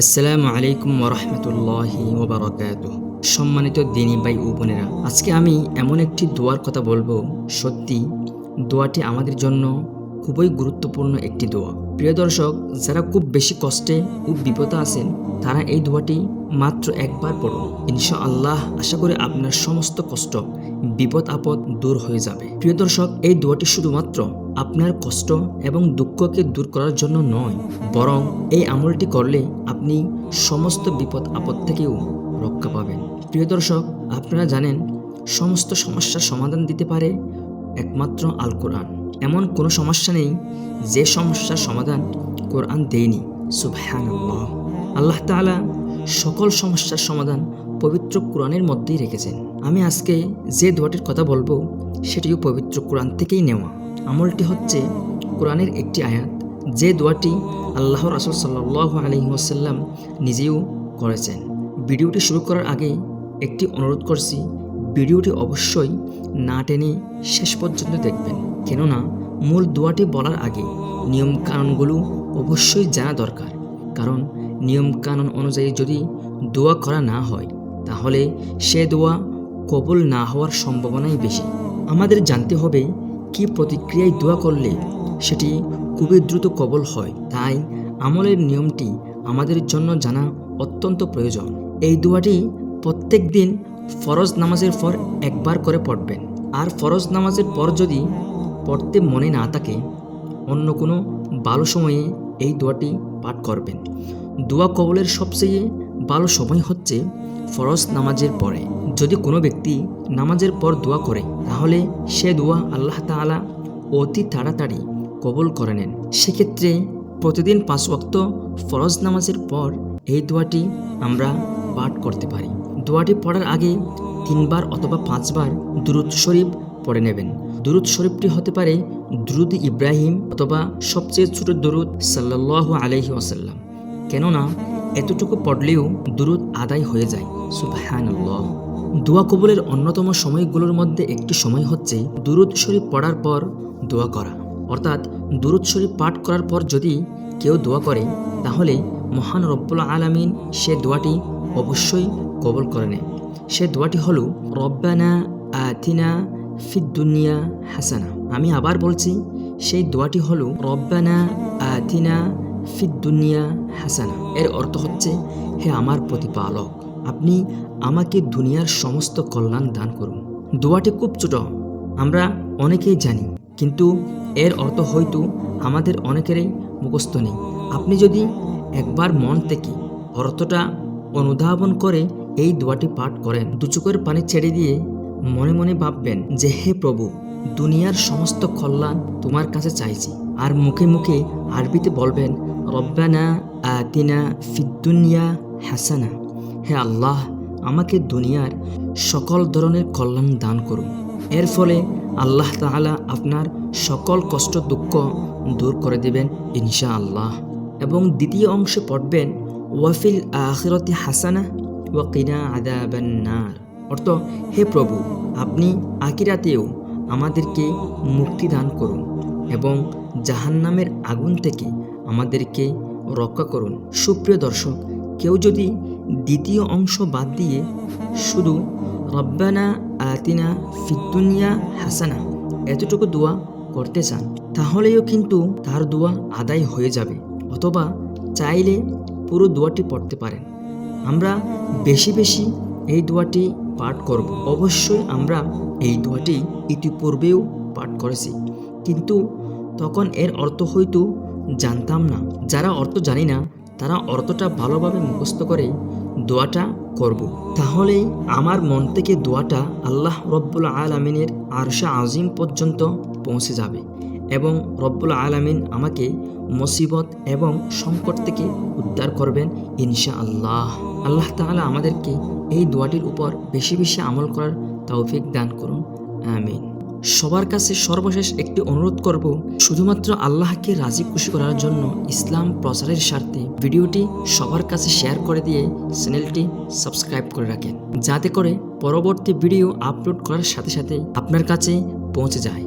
আসসালামু আলাইকুম ওরহমতুল্লাহি ওবরাকাত সম্মানিত দিনী ভাই ও বোনেরা, আজকে আমি এমন একটি দোয়ার কথা বলব। সত্যি, দোয়াটি আমাদের জন্য খুবই গুরুত্বপূর্ণ একটি দোয়া। প্রিয় দর্শক, যারা খুব বেশি কষ্টে ও বিপদে আছেন, তারা এই দোয়াটি মাত্র একবার পড়ুন। ইনশা আল্লাহ আশা করি আপনার সমস্ত কষ্ট, বিপদ আপদ দূর হয়ে যাবে। প্রিয় দর্শক, এই দোয়াটি শুধুমাত্র আপনার কষ্ট এবং দুঃখকে দূর করার জন্য নয়, বরং এই আমলটি করলে আপনি সমস্ত বিপদ আপদ থেকেও রক্ষা পাবেন। প্রিয় দর্শক, আপনারা জানেন, সমস্ত সমস্যার সমাধান দিতে পারে একমাত্র আল কোরআন এমন কোনো সমস্যা নেই যে সমস্যার সমাধান কোরআন দেয়নি। সুবহানাল্লাহ। আল্লাহ তাআলা সকল সমস্যার সমাধান পবিত্র কোরআনের মধ্যেই রেখেছেন। আমি আজকে যে দোয়াটির কথা বলব, সেটিও পবিত্র কোরআন থেকেই নেওয়া। আমলটি হচ্ছে কোরআনের একটি আয়াত। যে দোয়াটি আল্লাহ রাসুল সাল্লাহ আলহিহাসাল্লাম নিজেও করেছেন। ভিডিওটি শুরু করার আগে একটি অনুরোধ করছি, ভিডিওটি অবশ্যই না টেনে শেষ পর্যন্ত দেখবেন। কেননা, মূল দোয়াটি বলার আগে নিয়ম কানুনগুলো অবশ্যই জানা দরকার। কারণ নিয়ম কানুন অনুযায়ী যদি দোয়া করা না হয়, তাহলে সে দোয়া কবুল না হওয়ার সম্ভাবনাই বেশি। আমাদের জানতে হবে কি প্রতিক্রিয়ায় দোয়া করলে সেটি খুবই দ্রুত কবল হয়। তাই আমলের নিয়মটি আমাদের জন্য জানা অত্যন্ত প্রয়োজন। এই দোয়াটি প্রত্যেক দিন ফরজ নামাজের পর একবার করে পড়বেন। আর ফরজ নামাজের পর যদি পড়তে মনে না থাকে, অন্য কোনো ভালো সময়ে এই দোয়াটি পাঠ করবেন। দোয়া কবলের সবচেয়ে ভালো সময় হচ্ছে ফরজ নামাজের পরে। যদি কোনো ব্যক্তি নামাজের পর দোয়া করে, তাহলে সে দোয়া আল্লাহ তাআলা অতি তাড়াতাড়ি কবল করে নেন। সেক্ষেত্রে প্রতিদিন পাঁচ ওয়াক্ত ফরজ নামাজের পর এই দোয়াটি আমরা পাঠ করতে পারি। দোয়াটি পড়ার আগে তিনবার অথবা পাঁচবার দুরুদ শরীফ পড়ে নেবেন। দুরুদ শরীফটি হতে পারে দুরুদ ইব্রাহিম অথবা সবচেয়ে ছোট দুরুদ সাল্লাহ আলহি আসাল্লাম কেননা, এতটুকু পড়লেও দুরুদ আদায় হয়ে যায়। সুবহানাল্লাহ। দোয়া কবুলের অন্যতম সময়গুলোর মধ্যে একটি সময় হচ্ছে দুরুদ শরীফ পড়ার পর দোয়া করা। অর্থাৎ দুরুদ শরীফ পাঠ করার পর যদি কেউ দোয়া করে, তাহলে মহান রব্বুল আলামিন সে দোয়াটি অবশ্যই কবল করে নেয়। সে দোয়াটি হলো, রব্বানা আতিনা ফিদ দুনিয়া হাসানা। আমি আবার বলছি, সেই দোয়াটি হলো, রব্বানা আতিনা ফিদ দুনিয়া হাসানা। এর অর্থ হচ্ছে, হে আমার প্রতিপালক। আপনি আমাকে দুনিয়ার সমস্ত কল্যাণ দান করুন। দোয়াটি খুব ছোট, আমরা অনেকেই জানি, কিন্তু এর অর্থ হয়তো আমাদের অনেকেরই মুখস্থ নেই। আপনি যদি একবার মন থেকে অর্থটা অনুধাবন করে এই দোয়াটি পাঠ করেন দুচুকের পানি ছেড়ে দিয়ে মনে মনে ভাববেন যে, হে প্রভু, দুনিয়ার সমস্ত কল্যাণ তোমার কাছে চাইছি। আর মুখে মুখে আরবিতে বলবেন, রব্বানা আতিনা ফিদ্দুনিয়া হাসানা। হে আল্লাহ, আমাকে দুনিয়ার সকল ধরনের কল্যাণ দান করুন। এর ফলে আল্লাহ তাআলা আপনার সকল কষ্ট, দুঃখ দূর করে দেবেন ইনশা আল্লাহ এবং দ্বিতীয় অংশে পড়বেন, ওয়াফিল আখিরতি হাসানা ওয়াকিনা আদাবান্নার অর্থ, হে প্রভু, আপনি আকিরাতেও আমাদেরকে মুক্তি দান করুন এবং জাহান্নামের আগুন থেকে আমাদেরকে রক্ষা করুন। সুপ্রিয় দর্শক, কেউ যদি দ্বিতীয় অংশ বাদ দিয়ে শুধু রব্বানা আতিনা ফিদ্দুনিয়া হাসানা এতটুকু দোয়া করতে চান, তাহলেও কিন্তু তার দোয়া আদায় হয়ে যাবে, অথবা চাইলে পুরো দোয়াটি পড়তে পারেন। আমরা বেশি বেশি এই দোয়াটি পাঠ করব। অবশ্যই আমরা এই দোয়াটি ইতিপূর্বেও পাঠ করেছি, কিন্তু তখন এর অর্থ হয়তো জানতাম না। যারা অর্থ জানি না তারা অর্থটা ভালোভাবে মুখস্থ করে দোয়াটা করব। তাহলেই আমার মন থেকে দোয়াটা আল্লাহ রব্বুল আলমিনের আরশা আজিম পর্যন্ত পৌঁছে যাবে এবং রব্বুল আলমিন আমাকে মুসিবত এবং সংকট থেকে উদ্ধার করবেন ইনশা আল্লাহ আল্লাহ তাআলা আমাদেরকে এই দোয়াটির উপর বেশি বেশি আমল করার তৌফিক দান করুন সবার কাছে সর্বশেষ একটি অনুরোধ করব, শুধুমাত্র আল্লাহকে রাজি খুশি করার জন্য ইসলাম প্রচারের স্বার্থে ভিডিওটি সবার কাছে শেয়ার করে দিয়ে চ্যানেলটি সাবস্ক্রাইব করে রাখেন, যাতে করে পরবর্তী ভিডিও আপলোড করার সাথে সাথে আপনার কাছে পৌঁছে যায়।